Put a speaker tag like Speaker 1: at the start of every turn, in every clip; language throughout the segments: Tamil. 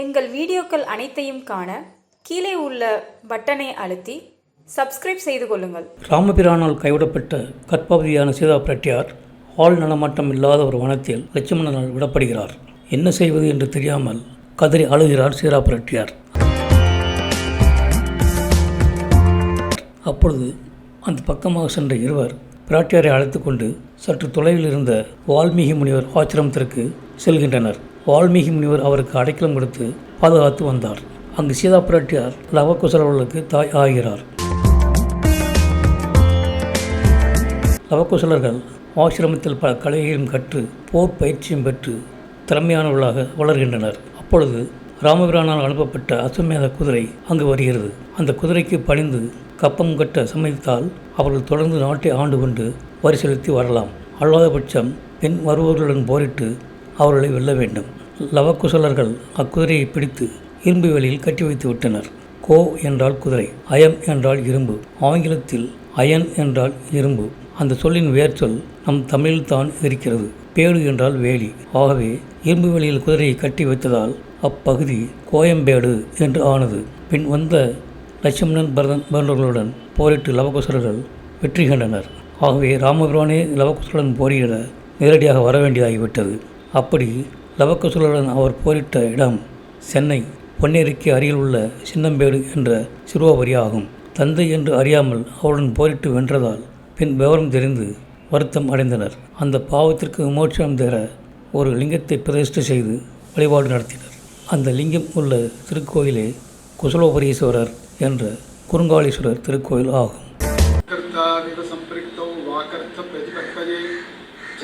Speaker 1: எங்கள் வீடியோக்கள் அனைத்தையும் காண கீழே உள்ள பட்டனை அழுத்தி சப்ஸ்கிரைப் செய்து கொள்ளுங்கள்.
Speaker 2: ராமபிரானால் கைவிடப்பட்ட கற்பகுதியான சீதா பிராட்டியார் ஆள் நலமாட்டம் இல்லாத ஒரு வனத்தில் லட்சுமணனால் விடப்படுகிறார். என்ன செய்வது என்று தெரியாமல் கதறி அழுகிறார் சீதா பிராட்டியார் அப்பொழுது அந்த பக்கமாக சென்ற இருவர் பிராட்டியாரை அழைத்து கொண்டு சற்று தொலைவில் இருந்த வால்மீகி முனிவர் ஆச்சிரமத்திற்கு செல்கின்றனர். வால்மீகி முனிவர் அவருக்கு அடைக்கலம் கொடுத்து பாதுகாத்து வந்தார். அங்கு சீதா பிராட்டியார் லவகுசலர்களுக்கு தாய் ஆகிறார். லவகுசலர்கள் ஆசிரமத்தில் பல கலைகளையும் கற்று போர் பயிற்சியும் பெற்று திறமையானவர்களாக வளர்கின்றனர். அப்பொழுது ராமபிரானால் அனுப்பப்பட்ட அஸ்வமேத குதிரை அங்கு வருகிறது. அந்த குதிரைக்கு பணிந்து கப்பம் கட்ட சம்மதித்தால் அவர்கள் தொடர்ந்து நாட்டை ஆண்டு கொண்டு வரி செலுத்தி வரலாம். அல்லாதபட்சம் பெண் வருபவர்களுடன் போரிட்டு அவர்களை வெல்ல வேண்டும். லவகுசலர்கள் அக்குதிரையை பிடித்து இரும்பு வேலையில் கட்டி வைத்து விட்டனர். கோ என்றால் குதிரை அயம் என்றால் இரும்பு ஆங்கிலத்தில் அயன் என்றால் இரும்பு. அந்த சொல்லின் வேர்ச்சொல் நம் தமிழில் தான் இருக்கிறது. பேடு என்றால் வேலி. ஆகவே இரும்பு வேலியில் குதிரையை கட்டி வைத்ததால் அப்பகுதி கோயம்பேடு என்று ஆனது. பின் வந்த லட்சுமணன் பரதன் போன்றவர்களுடன் போரிட்டு லவகுசலர்கள் வெற்றி கண்டனர். ஆகவே ராமபிரானே லவகுசலுடன் போரிட நேரடியாக வர வேண்டியதாகிவிட்டது. அப்படி லவகுசலுடன் அவர் போரிட்ட இடம் சென்னை பொன்னேரிக்கு அருகில் உள்ள சின்னம்பேடு என்ற சிறுவாபுரி ஆகும் தந்தை என்று அறியாமல் அவருடன் போரிட்டு வென்றதால் பின் விவரம் தெரிந்து வருத்தம் அடைந்தனர். அந்த பாவத்திற்கு விமோச்சனம் தர ஒரு லிங்கத்தை பிரதிஷ்டை செய்து வழிபாடு நடத்தினர். அந்த லிங்கம் உள்ள திருக்கோயிலே குசலோபரீஸ்வரர் என்ற குறுங்காலீஸ்வரர் திருக்கோயில் ஆகும்.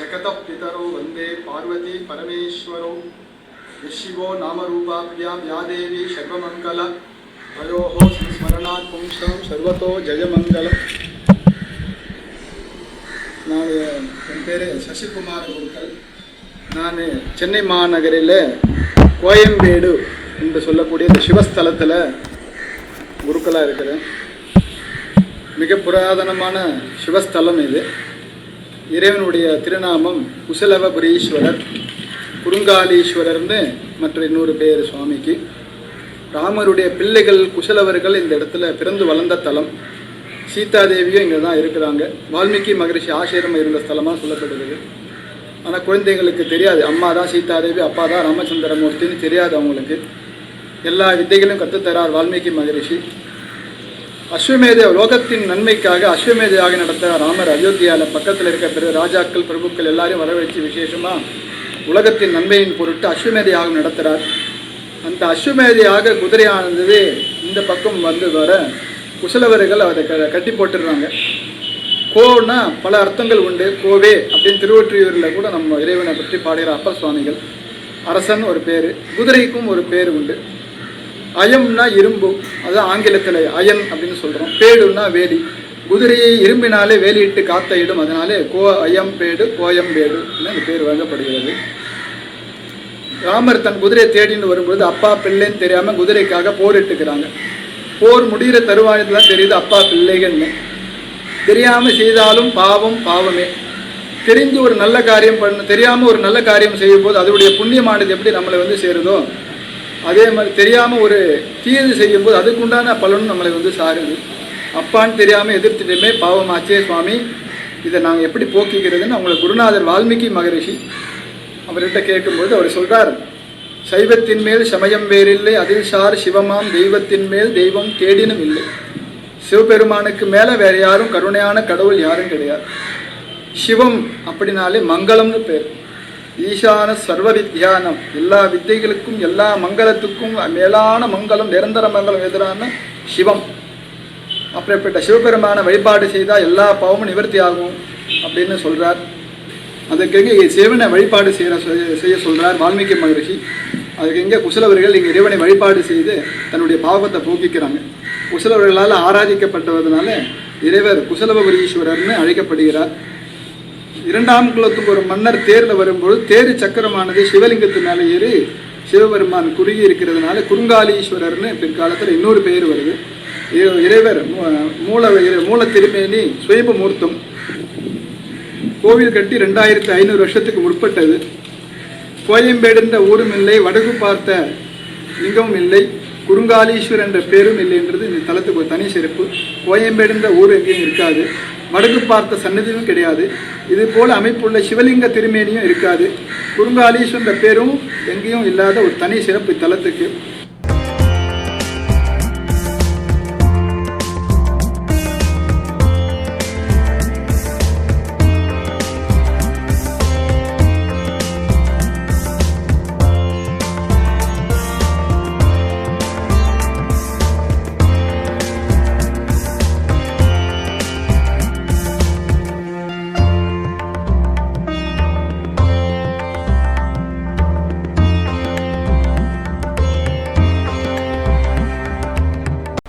Speaker 3: कर्ताविव सम्पृक्तौ वाकर्थप्रतिपत्तये जगतः पितरौ वन्दे पार्वती परमेश्वरौ यशिवो नामरूपाभ्यां या देवी सर्वमङ्गल तयोः संस्मरणात् पुंसं सर्वतो जयमङ्गलम् நான் என் பேர் சசிகுமார குருக்கள் நான் சென்னை மாநகரில் கோயம்பேடு என்று சொல்லக்கூடிய இந்த சிவஸ்தலத்தில் குருக்களாக இருக்கிறேன் மிக புராதனமான சிவஸ்தலம் இது இறைவனுடைய திருநாமம் குசலவபுரீஸ்வரர் குறுங்காலீஸ்வரர்னு மற்ற இன்னொரு பேர் சுவாமிக்கு. ராமருடைய பிள்ளைகள் குசலவர்கள் இந்த இடத்துல பிறந்து வளர்ந்த தலம். சீதாதேவியும் இங்கே தான் இருக்கிறாங்க. வால்மீகி மகரிஷி ஆசிரமம் இருந்த ஸ்தலமாக சொல்லப்படுகிறது. ஆனால் குழந்தைங்களுக்கு தெரியாது. அம்மா தான் சீதாதேவி அப்பா தான் ராமச்சந்திரமூர்த்தின்னு தெரியாது அவங்களுக்கு. எல்லா வித்தைகளையும் கற்றுத்தரார் வால்மீகி மகரிஷி. அஸ்வமேத லோகத்தின் நன்மைக்காக அஸ்வமேதையாக நடத்த ராமர் அயோத்தியாவில் பக்கத்தில் இருக்க பிற ராஜாக்கள் பிரபுக்கள் எல்லாரையும் வரவழைச்சு விசேஷமாக உலகத்தின் நன்மையின் பொருட்டு அஸ்வமேத நடத்துகிறார் அந்த அஸ்வமேதையாக குதிரையானது இந்த பக்கம் வந்து வர குசலவர்கள் அதை க கட்டி போட்டுடுறாங்க. கோன்னா பல அர்த்தங்கள் உண்டு. கோவே அப்படின்னு திருவொற்றியூரில் கூட நம்ம இறைவனை பற்றி பாடுகிற அப்பர் சுவாமிகள் அரசன் ஒரு பேர் குதிரைக்கும் ஒரு பேர் உண்டு. அயம்னா இரும்பு அது ஆங்கிலத்தில் அயன் அப்படின்னு சொல்கிறோம் பேடுன்னா வேலி. குதிரையை இரும்பினாலே வேலியிட்டு காத்த அதனாலே கோ அயம் பேடு கோயம் பேடு இந்த பேர் வழங்கப்படுகிறது. ராமர் தன் குதிரையை தேடின்னு வரும்பொழுது அப்பா பிள்ளைன்னு தெரியாமல் குதிரைக்காக போரிட்டுக்கிறாங்க போர் முடிகிற தருவாயத்தில் தெரியுது அப்பா பிள்ளைகள்னு. தெரியாமல் செய்தாலும் பாவம் பாவமே. தெரிஞ்சு ஒரு நல்ல காரியம் பண்ண தெரியாமல் ஒரு நல்ல காரியம் செய்யும்போது அதனுடைய புண்ணியமானது எப்படி நம்மளை வந்து சேருதோ அதே மாதிரி தெரியாமல் ஒரு தீயது செய்யும்போது அதுக்குண்டான பலனும் நம்மளை வந்து சாருது. அப்பான்னு தெரியாமல் எதிர்த்துட்டுமே பாவமாச்சே சுவாமி. இதை நாங்கள் எப்படி போக்கிக்கிறதுன்னு அவங்களை குருநாதர் வால்மீகி மகரிஷி அவர்கிட்ட கேட்கும்போது அவர் சொல்கிறார் சைவத்தின் மேல் சமயம் வேறில்லை அதில் சார் சிவமாம் தெய்வத்தின் மேல் தெய்வம் தேடினும் இல்லை. சிவபெருமானுக்கு மேலே வேறு யாரும் கருணையான கடவுள் யாரும் கிடையாது. சிவம் அப்படின்னாலே மங்களம்னு பேர். ஈசான சர்வ வித்யானம் எல்லா வித்தைகளுக்கும் எல்லா மங்களத்துக்கும் மேலான மங்களம் நிரந்தர மங்களம் எதிரான சிவம். அப்படிப்பட்ட சிவபெருமான வழிபாடு செய்தால் எல்லா பாவமும் நிவர்த்தி ஆகும் அப்படின்னு சொல்கிறார் அதுக்கு இங்கே சிவனை வழிபாடு செய்கிற செய்ய சொல்கிறார் வால்மீகி மகரிஷி. அதுக்கு எங்கே குசலவர்கள் இங்கே இறைவனை வழிபாடு செய்து தன்னுடைய பாவத்தை போக்கிக்கிறாங்க. குசலவர்களால் ஆராதிக்கப்பட்டதுனால இறைவர் குசலவபுரீஸ்வரர்னு அழைக்கப்படுகிறார். இரண்டாம் குலத்துக்கு ஒரு மன்னர் தேரில் வரும்போது தேர் சக்கரமானது சிவலிங்கத்து மேலே ஏறி சிவபெருமான் குறுகி இருக்கிறதுனால குறுங்காலீஸ்வரர்னு பிற்காலத்தில் இன்னொரு பெயர் வருது. இறைவர் மூ- மூல மூல திருமேனி சுயபமூர்த்தம் கோவில் கட்டி ரெண்டாயிரத்தி ஐநூறு வருஷத்துக்கு முற்பட்டது. கோயம்பேடுன்ற ஊரும் இல்லை வடகு பார்த்த லிங்கமும் இல்லை. குறுங்காலீஸ்வர் என்ற பேரும் இல்லைன்றது இந்த தலத்துக்கு ஒரு தனி சிறப்பு. கோயம்பேடுன்ற ஊர் எங்கேயும் இருக்காது. வடக்கு பார்த்த சன்னதியும் கிடையாது. இது போல் அமைப்புள்ள சிவலிங்க திருமேனியும் இருக்காது. குறுங்காலீஸ்வர் பேரும் எங்கேயும் இல்லாத ஒரு தனி சிறப்பு தலத்துக்கு